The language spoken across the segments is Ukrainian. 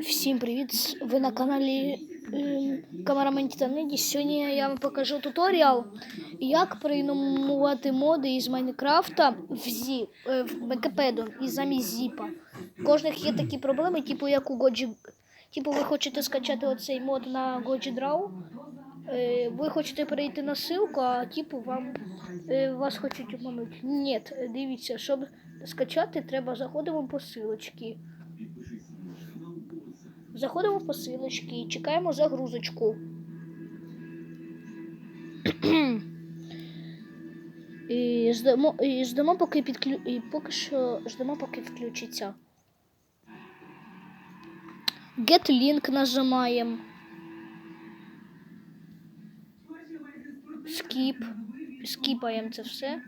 Всім привіт! Ви на каналі ем, Камерамен Титаниді. Сьогодні я вам покажу туторіал, як перейменувати моди із Майнкрафта в Зі, е, в Бекепеду і замість Зіпа. У кожних є такі проблеми, типу як у Годжі. Типу, ви хочете скачати оцей мод на Goji Draw, е, ви хочете перейти на ссылку, а типу вам е, вас хочуть обманути. Ні, дивіться, щоб скачати, треба заходимо по ссылочці. Заходимо в посилочки і чекаємо загрузочку. і, ждемо, і ждемо, поки підклю... і поки що ждемо, поки включиться. Get link нажимаємо. Skip. Скіпаємо це все.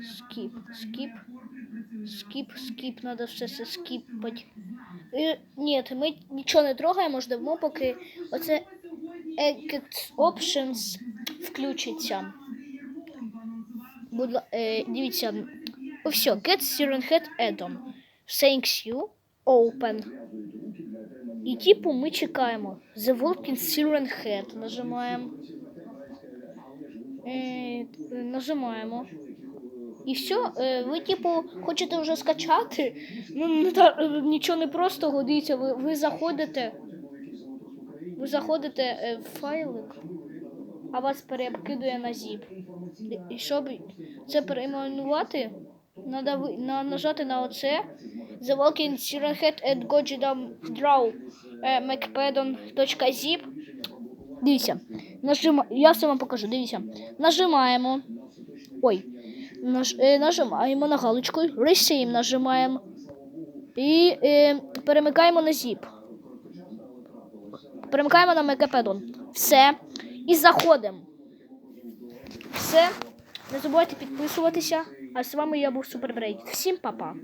Skip, skip. Skip, skip, надо все це скіпати. І, ні, ми нічого не трогаємо, ждемо, поки оце Exit Options включиться. Будь, е, дивіться, о, все, Get Siren Head Addon. Thanks you. Open. І типу ми чекаємо. The Walking Siren Head. Нажимаємо. Е, нажимаємо. І все, ви, типу, хочете вже скачати. Ну, та- е, нічого не просто годиться. Ви, ви заходите. Ви заходите е, в файлик, а вас перекидує на zip. І щоб це перейменувати, треба нажати на оце. The Walking Siren Head at Gojidam Draw е, macpedon.zip. Дивіться, нажима... я все вам покажу. Дивіться. Нажимаємо. Ой. Наж... е, нажимаємо на галочку. Receive нажимаємо. І е, перемикаємо на zip. Перемикаємо на мекепедон. Все. І заходимо. Все. Не забувайте підписуватися. А з вами я був Супербрейд. Всім па-па.